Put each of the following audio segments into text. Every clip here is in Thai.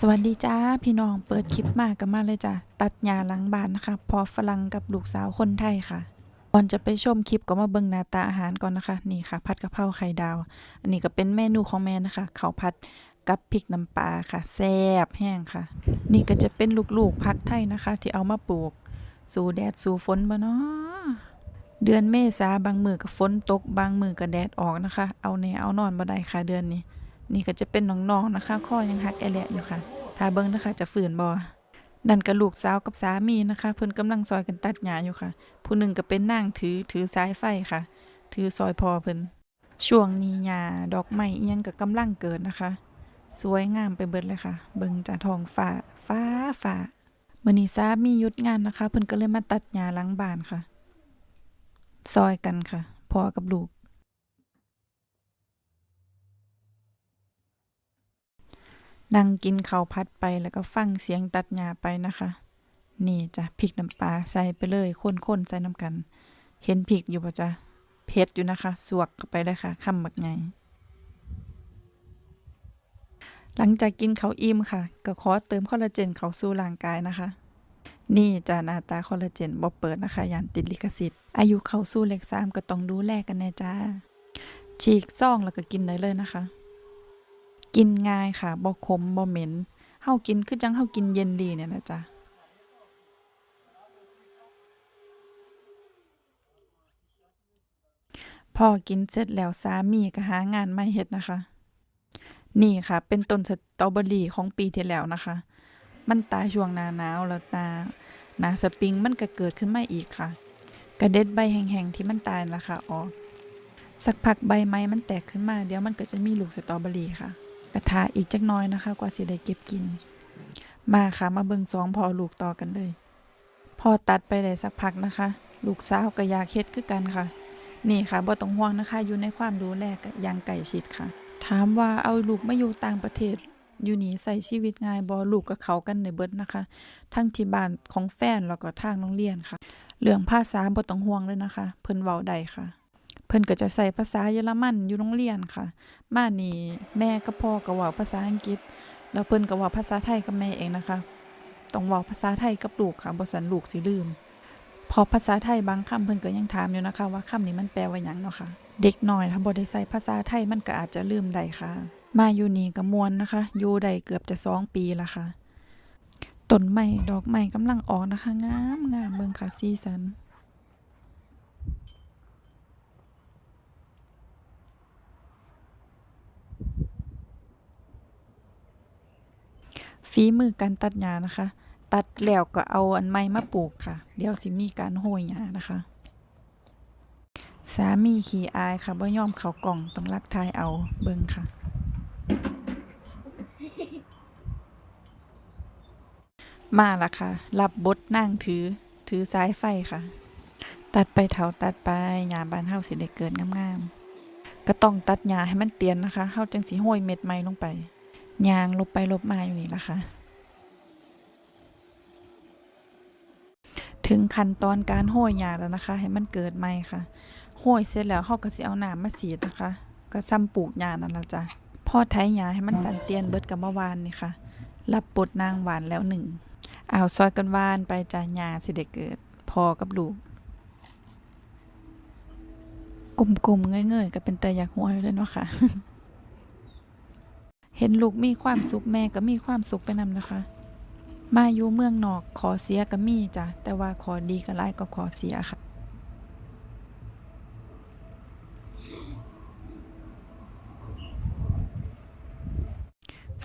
สวัสดีจ้าพี่น้องเปิดคลิปมากันมาเลยจ้ะตัดหญ้าหลังบ้านนะคะ พอฝรั่งกับลูกสาวคนไทยค่ะ ก่อนจะไปชมคลิปก็มาเบิ่งหน้าตาอาหารก่อนนะคะ นี่ค่ะ ผัดกะเพราไข่ดาว อันนี้ก็เป็นเมนูของแม่นะคะข้าวผัดกับพริกน้ำปลาค่ะแซ่บแห้งค่ะ นี่ก็จะเป็นลูกๆพักไทยนะคะ ที่เอามาปลูก สู่แดดสู่ฝนบ่เนาะเดือนเมษาบางมือก็ฝนตก บางมือก็แดดออกนะคะ เอาแน่เอานอนบ่ได้ค่ะเดือนนี้ นี่ก็จะเป็นน้องๆนะคะข้อยังหักแอแหละอยู่ค่ะถ้าเบิ่งนะคะจะฝืนบ่นั่นก็ลูกสาวกับสามีนะคะ เพิ่นกำลังซอยกันตัดหญ้าอยู่ค่ะ ผู้หนึ่งก็เป็นนางถือถือสายไฟค่ะ ถือซอยพอเพิ่นช่วงนี้หญ้าดอกไม้ยังก็กำลังเกิดนะคะ สวยงามไปเบิดเลยค่ะ เบิ่งจากท้องฟ้าฟ้าฟ้ามื้อนี้สามีหยุดงานนะคะ เพิ่นก็เลยมาตัดหญ้าหลังบ้านค่ะ ซอยกันค่ะพ่อกับลูก นั่งกินข้าวพัดไปแล้วก็ฟังเสียงตัดหญ้าไปนะคะ นี่จ้ะพริกน้ำปลาใส่ไปเลยข้นๆใส่น้ำกัน เห็นพริกอยู่ปะจ๊ะเผ็ดอยู่นะคะ สวกเข้าไปเลยค่ะคำบักไงหลังจากกินเขาอิ่มค่ะ ก็ขอเติมคอลลาเจนเขาสู่ร่างกายนะคะ นี่จ้ะหน้าตาคอลลาเจนบ่เปิดนะคะยานติดลิขสิทธิ์อายุเขาสู่เลขสามก็ต้องดูแลกันแน่จ้าฉีกซ่องแล้วก็กินได้เลยนะคะ กินง่ายค่ะบ่ขมบ่เหม็นเฮากินคือจังเฮากินเยนลีเนี่ยนะจ๊ะพอกินเสร็จแล้วสามีก็หางานใหม่เฮ็ดนะคะ นี่ค่ะ เป็นต้นสตรอเบอรี่ของปีที่แล้วนะคะ มันตายช่วงหน้าหนาวแล้วตาหนาสปริงมันก็เกิดขึ้นมาอีกค่ะ กระเด็ดใบแห้งๆที่มันตายนั่นล่ะค่ะออก สักพักใบไม้มันแตกขึ้นมา เดี๋ยวมันก็จะมีลูกสตรอเบอรี่ค่ะ กระทาอีกจักน้อยนะคะ กว่าสิได้เก็บกิน มาค่ะมาเบิ่งสองพอลูกต่อกันเลย พอตัดไปได้สักพักนะคะ ลูกสาวก็อยากเฮ็ดคือกันค่ะ นี่ค่ะบ่ต้องห่วงนะคะ อยู่ในความดูแลก็อย่างใกล้ชิดค่ะ ถามว่าเอาลูกมาอยู่ต่างประเทศอยู่นี่ใส่ชีวิตง่ายบ่ลูกกับเขากันในเบิดนะคะ ทั้งที่บ้านของแฟนแล้วก็ทางโรงเรียนค่ะ เรื่องภาษาบ่ต้องห่วงเลยนะคะ เพิ่นเว้าได้ค่ะ เพิ่นก็จะใส่ภาษาเยอรมันอยู่โรงเรียนค่ะ มานี่แม่กับพ่อก็เว้าภาษาอังกฤษ แล้วเพิ่นก็เว้าภาษาไทยกับแม่เองนะคะ ต้องเว้าภาษาไทยกับลูกค่ะบ่ซันลูกสิลืม พอภาษาไทยบางคำเพิ่นก็ยังถามอยู่นะคะ ว่าคำนี้มันแปลว่าหยังเนาะค่ะ เด็กน้อยถ้าบ่ได้ใส่ภาษาไทยมันก็อาจจะลืมได้ค่ะ มาอยู่นี่ก็ม่วนนะคะ อยู่ได้เกือบจะสองปีล้วค่ะต้นไม้ดอกไม้กำลังออกนะคะ งามงามเบิ่งค่ะสีสัน ฝีมือการตัดหญ้านะคะ ตัดแล้วก็เอาอันใหม่มาปลูกค่ะ เดี๋ยวสิมีการโหยหญ้านะคะ สามีขี้อายค่ะบ่ยอมเขากล่องต้องรักทายเอาเบิ่งค่ะ มาละค่ะ รับบทนั่งถือถือสายไฟค่ะ ตัดไปเถาตัดไปหญ้าบ้านเฮาสิได้เกิดงามๆก็ต้องตัดหญ้าให้มันเตียนนะคะเฮาจังสิโหยเม็ดใหม่ลงไป ยางลบไปลบมาอยู่นี่ละค่ะ ถึงขั้นตอนการโห้อยหญ้าแล้วนะคะ ให้มันเกิดใหม่ค่ะโห้อยเสร็จแล้วเฮาก็สิเอาน้ำมาฉีดนะคะ ก็ซ้ำปลูกหญ้านั่นละจ้ะพ่อไถหญ้าให้มันสันเตียนเบิดกับเมื่อวานนี่ค่ะ รับบทนางหวานแล้วหนึ่งเอาซอยกันวานไปจ้ะหญ้าสิได้เกิด พอกับลูกกลมๆเงยๆก็เป็นแต่อยากหัวอยู่เลยเนาะค่ะ เห็นลูกมีความสุขแม่ก็มีความสุขไปนำนะคะ มาอยู่เมืองนอกขอเสียก็มีจ้ะแต่ว่าขอดีก็หลายก็ขอเสียค่ะ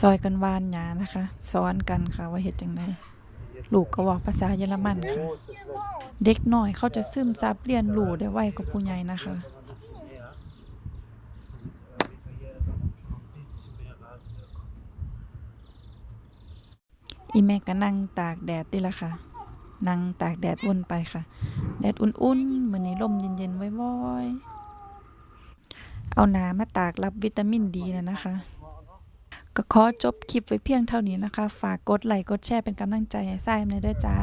ซอยกันวานหยานะคะสอนกันค่ะว่าเฮ็ดจังไดลูกก็เว้าภาษาเยอรมันค่ะ เด็กน้อยเขาจะซึมซับเรียนรู้ได้ไวกว่าผู้ใหญ่นะคะ อีแม่ก็นั่งตากแดดนี่ละค่ะ นั่งตากแดดวนไปค่ะ แดดอุ่นๆเหมือนนี้ลมเย็นๆว้อยๆเอาน้ำมาตากรับวิตามินดีนะนะคะ ก็ขอจบคลิปไว้เพียงเท่านี้นะคะ ฝากกดไลค์กดแชร์เป็นกำลังใจให้ทรายในอยเด้อจ้า